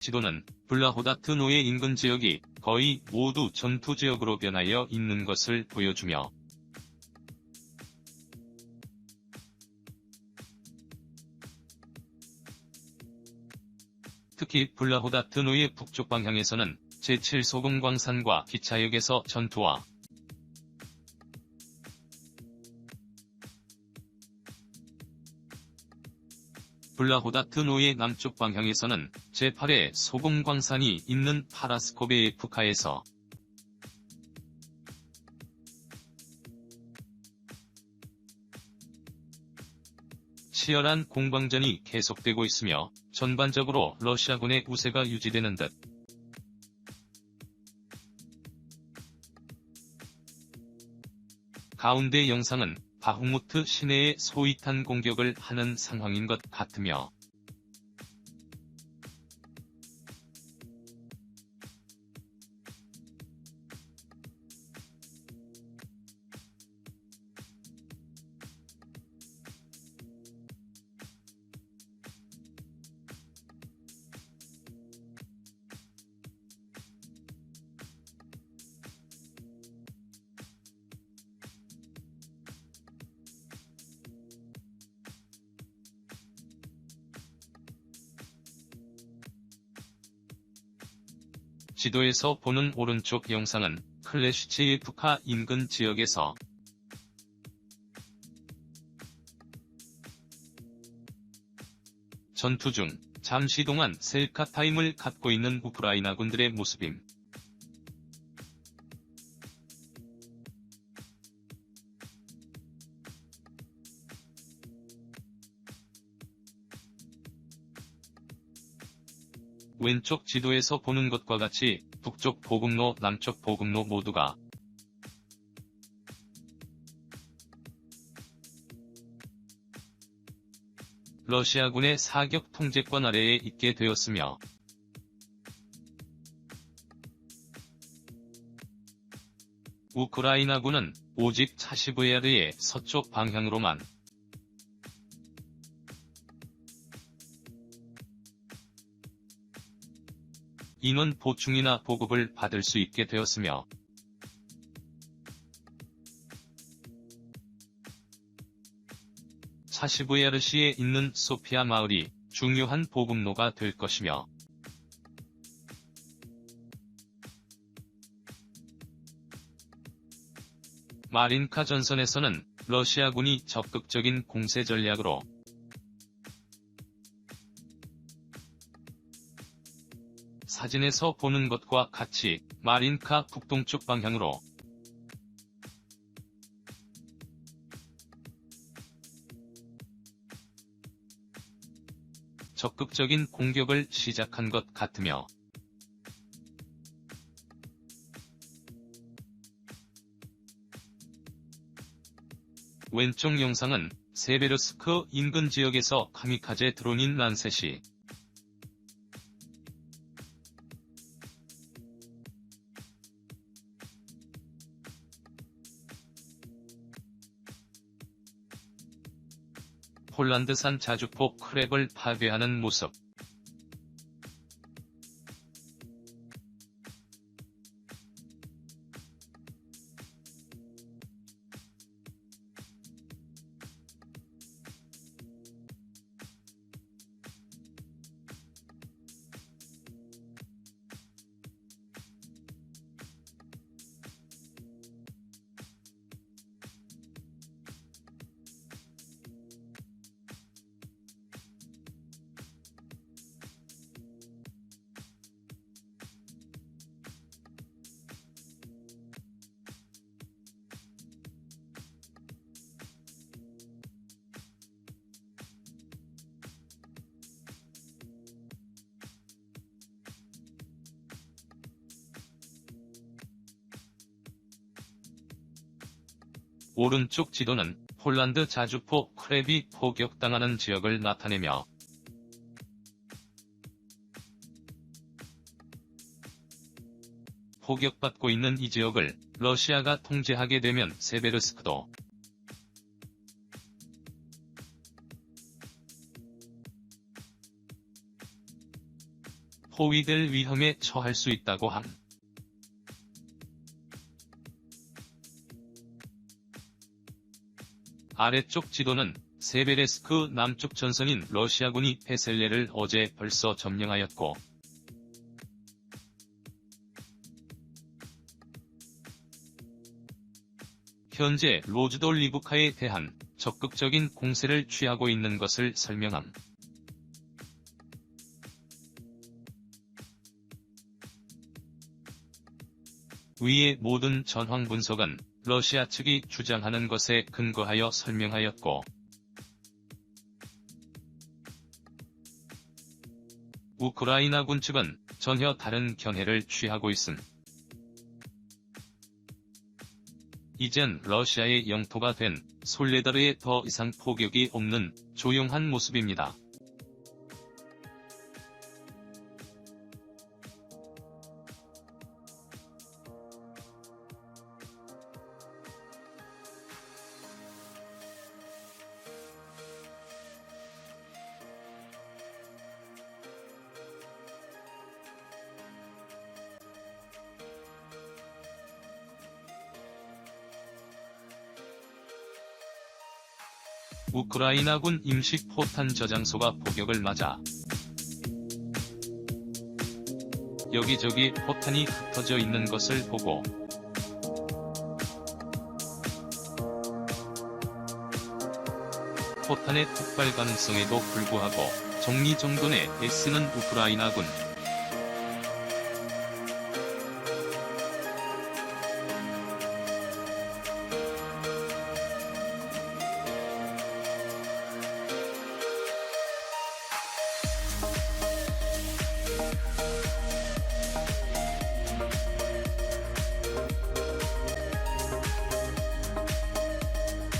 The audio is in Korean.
지도는 블라호다트노의 인근 지역이 거의 모두 전투 지역으로 변하여 있는 것을 보여주며 특히 블라호다트노의 북쪽 방향에서는 제7소금광산과 기차역에서 전투와 블라호다트 노의 남쪽 방향에서는 제8의 소금광산이 있는 파라스코베에프카에서 치열한 공방전이 계속되고 있으며 전반적으로 러시아군의 우세가 유지되는 듯. 가운데 영상은 바흐무트 시내에 소위탄 공격을 하는 상황인 것 같으며 지도에서 보는 오른쪽 영상은 클래시체예프카 인근 지역에서 전투 중 잠시 동안 셀카 타임을 갖고 있는 우크라이나 군들의 모습임. 왼쪽 지도에서 보는 것과 같이 북쪽 보급로, 남쪽 보급로 모두가 러시아군의 사격 통제권 아래에 있게 되었으며 우크라이나군은 오직 차시브야르의 서쪽 방향으로만 인원 보충이나 보급을 받을 수 있게 되었으며 차시브야르시에 있는 소피아 마을이 중요한 보급로가 될 것이며 마린카 전선에서는 러시아군이 적극적인 공세 전략으로 사진에서 보는 것과 같이 마린카 북동쪽 방향으로 적극적인 공격을 시작한 것 같으며 왼쪽 영상은 세베르스크 인근 지역에서 카미카제 드론인 란셋이 폴란드산 자주포 크랩을 파괴하는 모습. 오른쪽 지도는 폴란드 자주포 크랩이 포격당하는 지역을 나타내며 포격받고 있는 이 지역을 러시아가 통제하게 되면 세베르스크도 포위될 위험에 처할 수 있다고 함. 아래쪽 지도는 세베레스크 남쪽 전선인 러시아군이 페셀레를 어제 벌써 점령하였고 현재 로즈돌리부카에 대한 적극적인 공세를 취하고 있는 것을 설명함. 위의 모든 전황 분석은 러시아 측이 주장하는 것에 근거하여 설명하였고 우크라이나군 측은 전혀 다른 견해를 취하고 있음. 이젠 러시아의 영토가 된 솔레다르에 더 이상 포격이 없는 조용한 모습입니다. 우크라이나군 임시 포탄 저장소가 포격을 맞아 여기저기 포탄이 흩어져 있는 것을 보고 포탄의 폭발 가능성에도 불구하고 정리정돈에 애쓰는 우크라이나군.